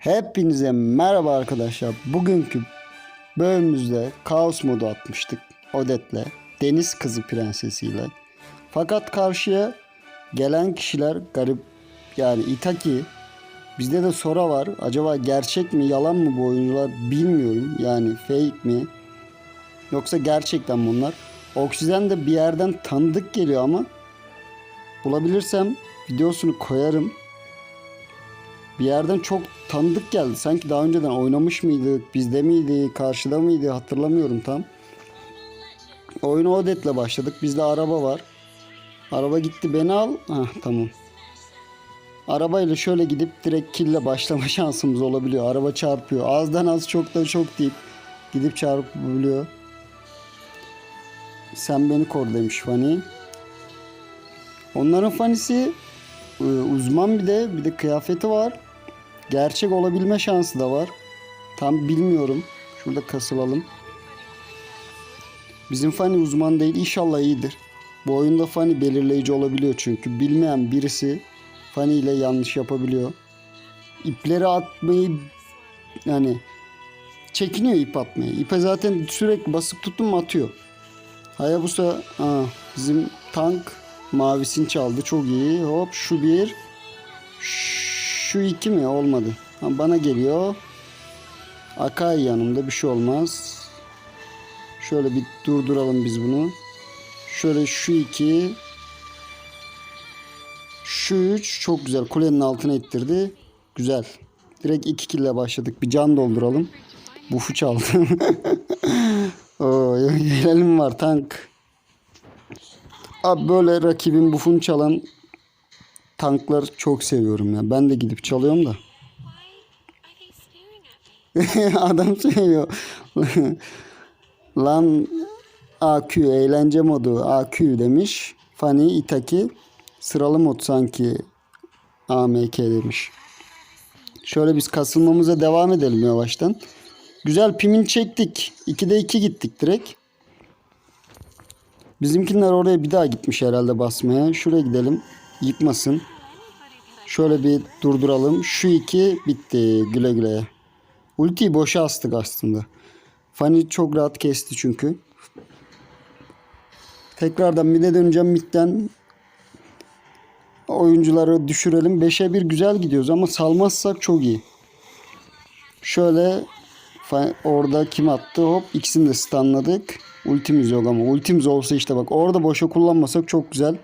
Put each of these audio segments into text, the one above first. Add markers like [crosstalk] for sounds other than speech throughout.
Hepinize merhaba arkadaşlar. Bugünkü bölümümüzde kaos modu atmıştık. Odet'le, Deniz Kızı Prensesiyle. Fakat karşıya gelen kişiler garip yani Itaki. Bizde de Sora var. Acaba gerçek mi yalan mı bu oyuncular bilmiyorum. Yani fake mi? Yoksa gerçekten bunlar. Oksijen de bir yerden tanıdık geliyor ama bulabilirsem videosunu koyarım. Bir yerden çok tanıdık geldi. Sanki daha önceden oynamış mıydık, bizde miydi, karşıda mıydı hatırlamıyorum tam. Oyuna Odet'le başladık. Bizde araba var. Araba gitti beni al. Hah tamam. Arabayla şöyle gidip direkt kille başlama [laughs] şansımız olabiliyor. Araba çarpıyor. Azdan az çok da çok deyip gidip çarpabiliyor. Sen beni kor demiş Fanny. Onların fanisi e, uzman bir de bir de kıyafeti var. Gerçek olabilme şansı da var. Tam bilmiyorum. Şurada kasılalım. Bizim Fanny uzman değil. İnşallah iyidir. Bu oyunda Fanny belirleyici olabiliyor çünkü. Bilmeyen birisi Fanny ile yanlış yapabiliyor. İpleri atmayı yani çekiniyor ip atmayı. İpe zaten sürekli basıp tuttum mu atıyor. Hayabusa aa, bizim tank mavisini çaldı. Çok iyi. Hop şu bir. Şu iki mi? Olmadı. Ha, bana geliyor. Akai yanımda bir şey olmaz. Şöyle bir durduralım biz bunu. Şöyle şu iki. Şu üç çok güzel. Kulenin altına ittirdi. Güzel. Direkt iki kille başladık. Bir can dolduralım. Bufu çaldı. [laughs] Oo, var tank. Abi böyle rakibin bufunu çalan tanklar çok seviyorum ya. Ben de gidip çalıyorum da. [laughs] Adam seviyor. Lan AQ eğlence modu AQ demiş. Fanny Itaki sıralı mod sanki AMK demiş. Şöyle biz kasılmamıza devam edelim yavaştan. Güzel pimin çektik. 2'de 2 gittik direkt. Bizimkiler oraya bir daha gitmiş herhalde basmaya. Şuraya gidelim. Yıkmasın. Şöyle bir durduralım. Şu iki bitti. Güle güle. Ultiyi boşa astık aslında. Fanny çok rahat kesti çünkü. Tekrardan mid'e döneceğim mid'den oyuncuları düşürelim. 5'e 1 güzel gidiyoruz ama salmazsak çok iyi. Şöyle orada kim attı hop ikisini de stunladık. Ultimiz yok ama ultimiz olsa işte bak orada boşa kullanmasak çok güzel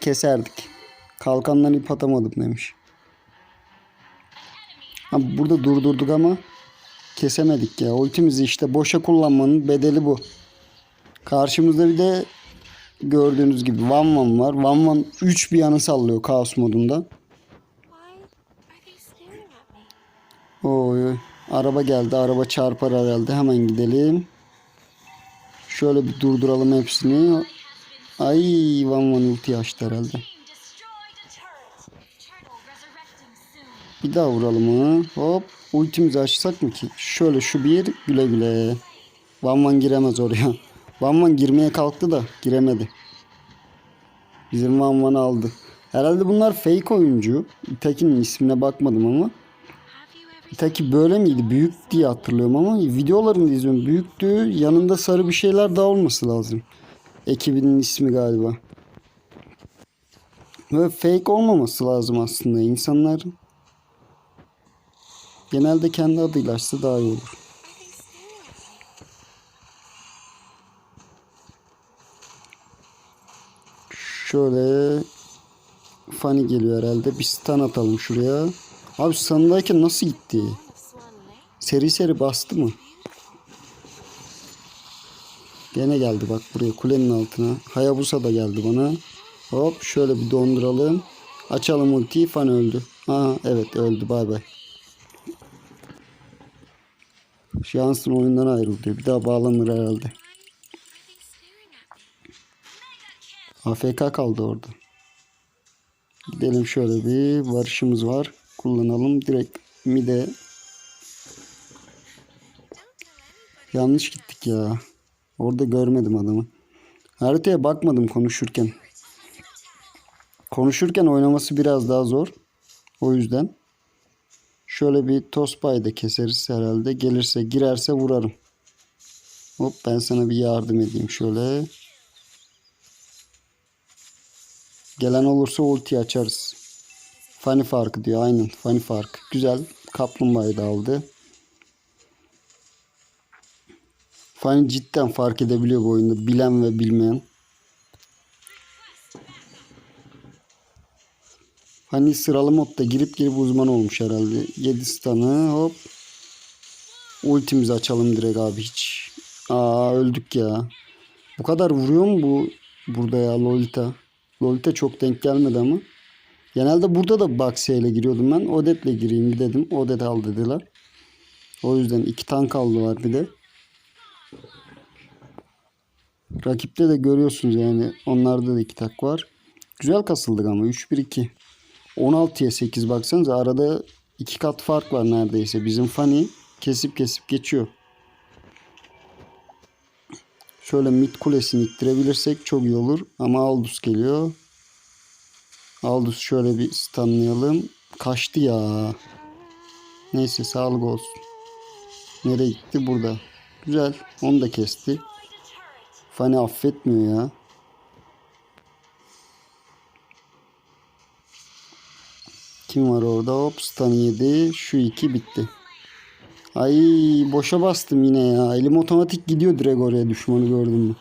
keserdik. Kalkandan ip atamadım demiş. Burada durdurduk ama kesemedik ya. Ultimizi işte boşa kullanmanın bedeli bu. Karşımızda bir de gördüğünüz gibi Van Van var. Van Van 3 bir yanı sallıyor kaos modunda. Oy. Araba geldi. Araba çarpar herhalde. Hemen gidelim. Şöyle bir durduralım hepsini. Ay Van Van ulti açtı herhalde. Bir daha vuralım onu. Hop. Ultimizi açsak mı ki? Şöyle şu bir güle güle. Van Van giremez oraya. [laughs] Van Van girmeye kalktı da giremedi. Bizim Van Van aldı. Herhalde bunlar fake oyuncu. Itaki'nin ismine bakmadım ama. Itaki böyle miydi? Büyük diye hatırlıyorum ama videolarını izliyorum. Büyüktü. Yanında sarı bir şeyler daha olması lazım. Ekibinin ismi galiba. Ve fake olmaması lazım aslında. İnsanlar genelde kendi adıyla açsa daha iyi olur. Şöyle Fanny geliyor herhalde. Bir stun atalım şuraya. Abi stun'dayken nasıl gitti? Seri seri bastı mı? Gene geldi bak buraya kulenin altına. Hayabusa da geldi bana. Hop şöyle bir donduralım. Açalım ultiyi. Fan öldü. Aha evet öldü bay bay. Şansın oyundan ayrıldı. Bir daha bağlanır herhalde. AFK kaldı orada. Gidelim şöyle bir varışımız var. Kullanalım. Direkt mide. Yanlış gittik ya. Orada görmedim adamı. Haritaya bakmadım konuşurken. Konuşurken oynaması biraz daha zor. O yüzden. Şöyle bir tospayı da keseriz herhalde. Gelirse girerse vurarım. Hop ben sana bir yardım edeyim şöyle. Gelen olursa ulti açarız. Fani farkı diyor aynen fani farkı. Güzel. Kaplumbağayı da aldı. Fani cidden fark edebiliyor bu oyunda. Bilen ve bilmeyen. Hani sıralı modda girip girip uzman olmuş herhalde. 7 stun'ı hop. Ultimizi açalım direkt abi hiç. Aa öldük ya. Bu kadar vuruyor mu bu burada ya Lolita? Lolita çok denk gelmedi ama. Genelde burada da Baxia ile giriyordum ben. Odet'le gireyim bir dedim. Odet al dediler. O yüzden iki tank aldılar bir de. Rakipte de görüyorsunuz yani onlarda da iki tak var. Güzel kasıldık ama 3-1-2. 16'ya 8 baksanıza arada iki kat fark var neredeyse. Bizim Fanny kesip kesip geçiyor. Şöyle mid kulesini ittirebilirsek çok iyi olur. Ama Aldous geliyor. Aldous şöyle bir stunlayalım. Kaçtı ya. Neyse sağlık olsun. Nereye gitti? Burada. Güzel. Onu da kesti. Fanny affetmiyor ya. Kim var orada? Hop stun yedi. Şu iki bitti. Ay boşa bastım yine ya. Elim otomatik gidiyor direkt oraya düşmanı gördüm mü?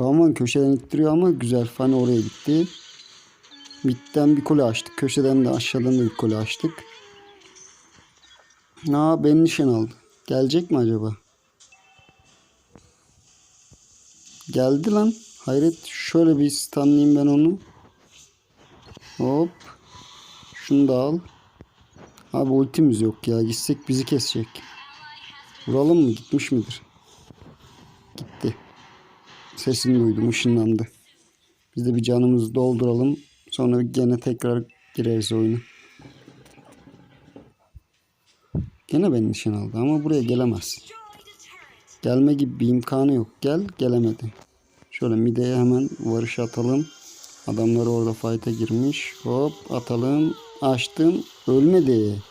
Rahman köşeden ittiriyor ama güzel. Fanny oraya gitti. Midden bir kule açtık. Köşeden de aşağıdan da bir kule açtık. Aa beni nişan aldı. Gelecek mi acaba? Geldi lan. Hayret şöyle bir stunlayayım ben onu. Hop. Şunu da al. Abi ultimiz yok ya. Gitsek bizi kesecek. Vuralım mı? Gitmiş midir? Gitti. Sesini duydum. ışınlandı. Biz de bir canımızı dolduralım. Sonra gene tekrar gireriz oyuna. Gene beni nişan aldı ama buraya gelemez. Gelme gibi bir imkanı yok. Gel gelemedi. Şöyle mideye hemen varış atalım. Adamlar orada fight'a girmiş. Hop atalım. Açtım. Ölmedi.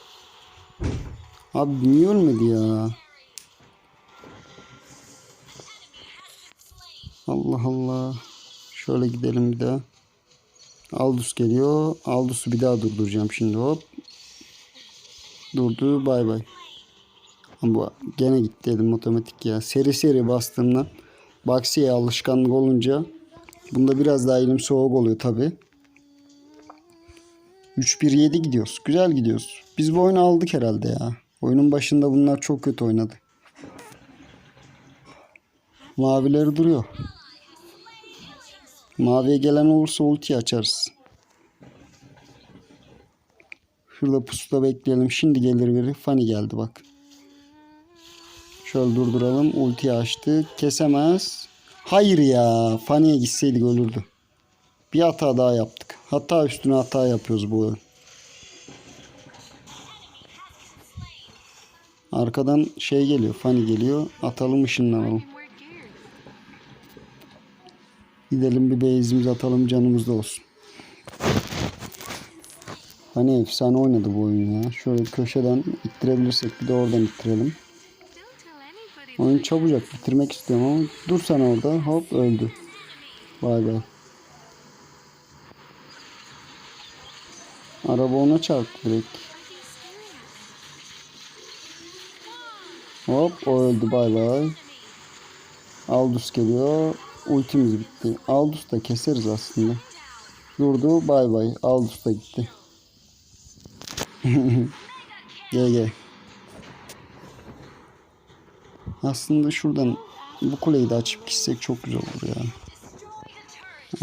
Abi niye ölmedi ya? Allah Allah. Şöyle gidelim bir daha. Aldus geliyor. Aldus'u bir daha durduracağım şimdi hop. Durdu bay bay. Ama gene gitti dedim otomatik ya. Seri seri bastığımda Baksi'ye alışkanlık olunca bunda biraz daha elim soğuk oluyor tabi. 3-1-7 gidiyoruz. Güzel gidiyoruz. Biz bu oyunu aldık herhalde ya. Oyunun başında bunlar çok kötü oynadı. Mavileri duruyor. Maviye gelen olursa ulti açarız. Şurada pusuda bekleyelim. Şimdi gelir biri. Fanny geldi bak. Şöyle durduralım. Ultiyi açtık. Kesemez. Hayır ya. Fanny'e gitseydik ölürdü. Bir hata daha yaptık. Hata üstüne hata yapıyoruz bu oyun. Arkadan şey geliyor. Fanny geliyor. Atalım ışınlanalım. Gidelim bir base'imizi atalım canımız da olsun. Hani efsane oynadı bu oyun ya. Şöyle köşeden ittirebilirsek bir de oradan ittirelim. Oyun çabucak bitirmek istiyorum ama dur sen orada hop öldü. Vay be. Araba ona çarptı direkt. Hop o öldü bay bay. Aldus geliyor. Ultimiz bitti. Aldus da keseriz aslında. Durdu bay bay. Aldus da gitti. [laughs] gel gel. Aslında şuradan bu kuleyi de açıp gitsek çok güzel olur ya.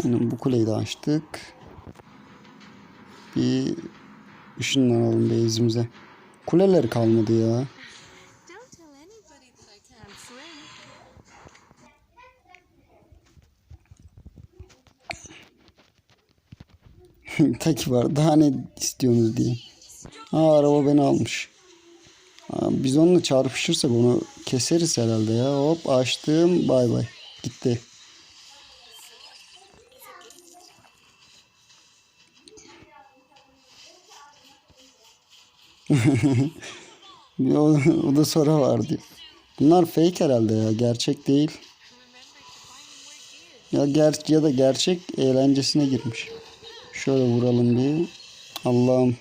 Aynen bu kuleyi de açtık. Bir ışınlanalım base'imize. Kuleler kalmadı ya. [laughs] Taki var. Daha ne istiyorsunuz diye. Aa araba beni almış. Aa, biz onunla çarpışırsak onu keseriz herhalde ya. Hop açtım. Bay bay. Gitti. [laughs] O, o da sonra vardı. Bunlar fake herhalde ya. Gerçek değil. Ya ger ya da gerçek eğlencesine girmiş. Şöyle vuralım bir. Allah'ım.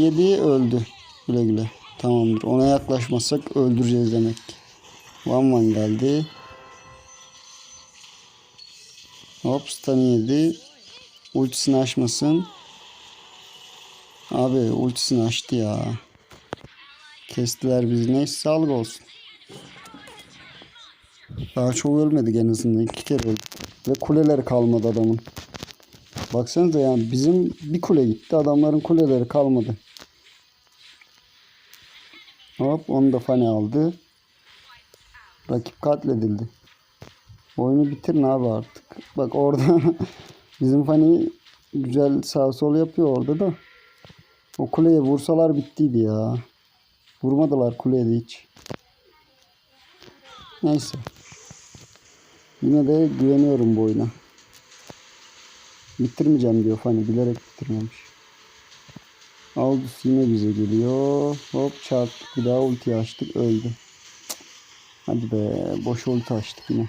Yedi öldü. Güle güle. Tamamdır. Ona yaklaşmazsak öldüreceğiz demek. Van Van geldi. Hop stun yedi. Ultisini açmasın. Abi ultisini açtı ya. Kestiler bizi. Neyse sağlık olsun. Daha çok ölmedi en azından. iki kere öldü. Ve kuleleri kalmadı adamın. Baksanıza yani bizim bir kule gitti. Adamların kuleleri kalmadı. Hop onu da Fani aldı. Rakip katledildi. Oyunu bitirin abi artık. Bak orada [laughs] bizim Fani güzel sağ sol yapıyor orada da. O kuleye vursalar bittiydi ya. Vurmadılar kuleye de hiç. Neyse. Yine de güveniyorum bu oyuna. Bitirmeyeceğim diyor Fani. Bilerek bitirmemiş. Aldous yine bize geliyor. Hop çarptık. Bir daha ulti açtık. Öldü. Hadi be. Boş ulti açtık yine.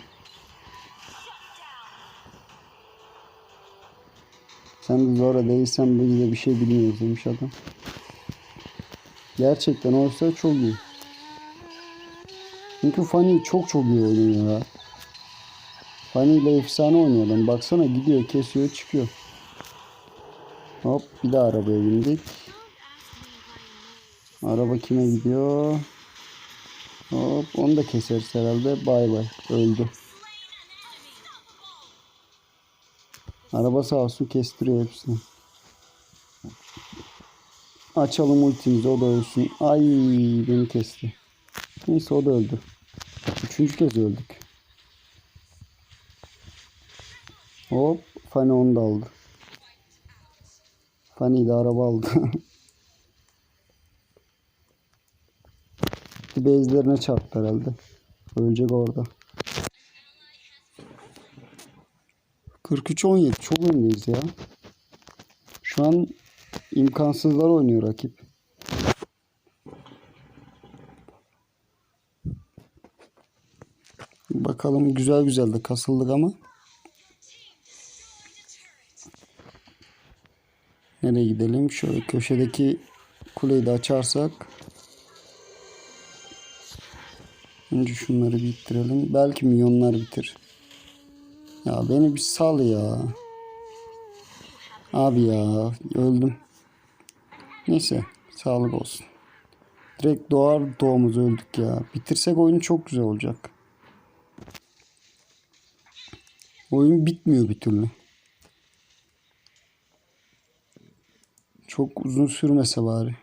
Sen de zora değilsen biz de bir şey bilmiyoruz demiş adam. Gerçekten olsa çok iyi. Çünkü Fanny çok çok iyi oynuyor ya. Fanny ile efsane oynuyor adam. Baksana gidiyor kesiyor çıkıyor. Hop bir daha arabaya bindik. Araba kime gidiyor? Hop onu da keseriz herhalde. Bay bay. Öldü. Araba sağ olsun kestiriyor hepsini. Açalım ultimizi o da ölsün. Ay beni kesti. Neyse o da öldü. Üçüncü kez öldük. Hop Fanny onu da aldı. Fanny de araba aldı. [laughs] Bezlerine çarptı herhalde. Ölecek orada. 43-17 çok öndeyiz ya. Şu an imkansızlar oynuyor rakip. Bakalım güzel güzel de kasıldık ama. Nereye gidelim? Şöyle köşedeki kuleyi de açarsak. Önce şunları bir ittirelim. Belki milyonlar bitir. Ya beni bir sal ya. Abi ya öldüm. Neyse sağlık olsun. Direkt doğar doğumuz öldük ya. Bitirsek oyunu çok güzel olacak. Oyun bitmiyor bir türlü. Çok uzun sürmese bari.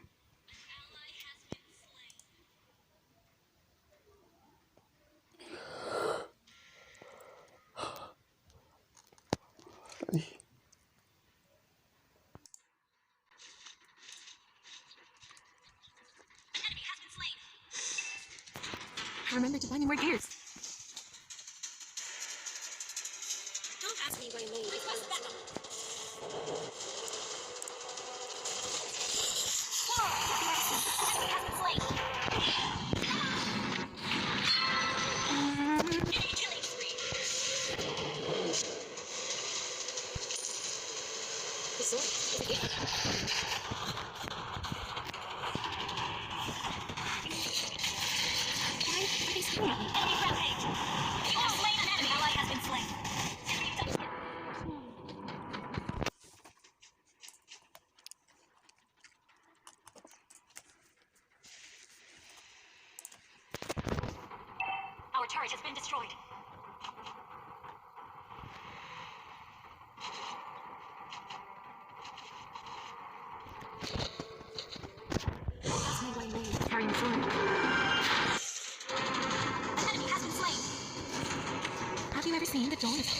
Remember to buy me more gears. Don't ask me I Don't.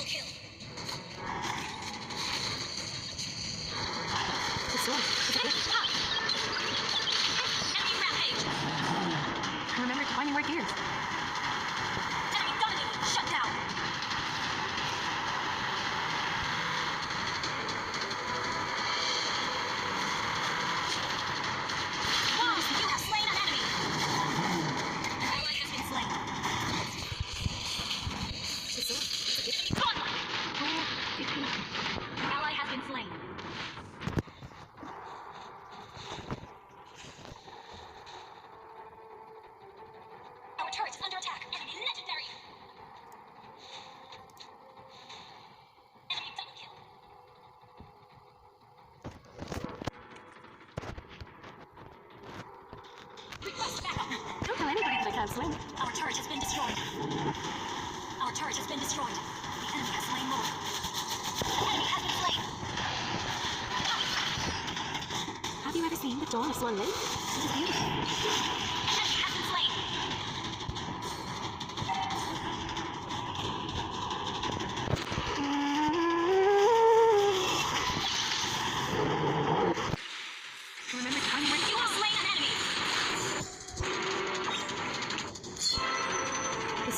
Can't. Our turret has been destroyed. Our turret has been destroyed. The enemy has slain Lord. The enemy has been slain. Have you ever seen the dawn of Swan Lake? Beautiful.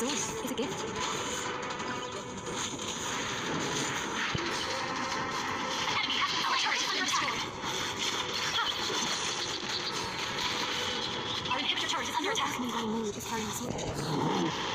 Sword is a gift. Has Our inhibitor turret is under attack. Me why Maeve is carrying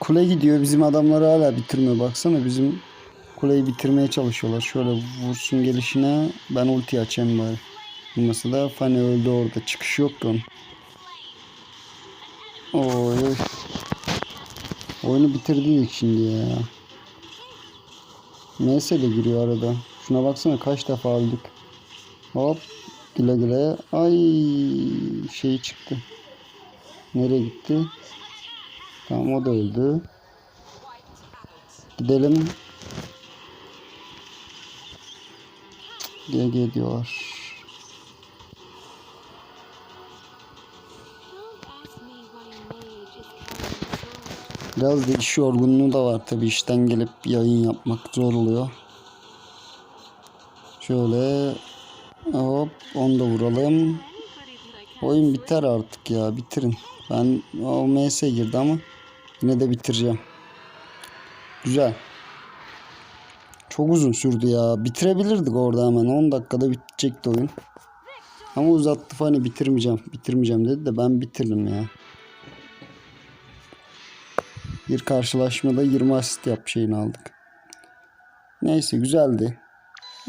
Kule gidiyor bizim adamları hala bitirmiyor. Baksana bizim kuleyi bitirmeye çalışıyorlar. Şöyle vursun gelişine ben ulti açayım bari. Mesela Fanny öldü orada. Çıkış yok ki onun. Oy oy. Oyunu bitirdik şimdi ya. MS de giriyor arada. Şuna baksana kaç defa aldık. Hop. Güle güle. Ay şey çıktı. Nereye gitti? Tamam o da öldü. Gidelim. GG diyorlar. Biraz da iş yorgunluğu da var tabi işten gelip yayın yapmak zor oluyor. Şöyle hop onu da vuralım. Oyun biter artık ya bitirin. Ben o MS girdi ama yine de bitireceğim. Güzel. Çok uzun sürdü ya. Bitirebilirdik orada hemen. 10 dakikada bitecekti oyun. Ama uzattı hani bitirmeyeceğim. Bitirmeyeceğim dedi de ben bitirdim ya. Bir karşılaşmada 20 asist yap şeyini aldık. Neyse güzeldi.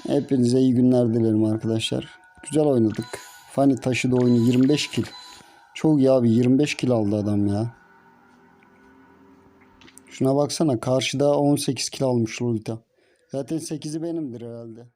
Hepinize iyi günler dilerim arkadaşlar. Güzel oynadık. Fanny taşıdı oyunu 25 kill. Çok iyi abi 25 kill aldı adam ya. Şuna baksana karşıda 18 kill almış Lolita. Zaten 8'i benimdir herhalde.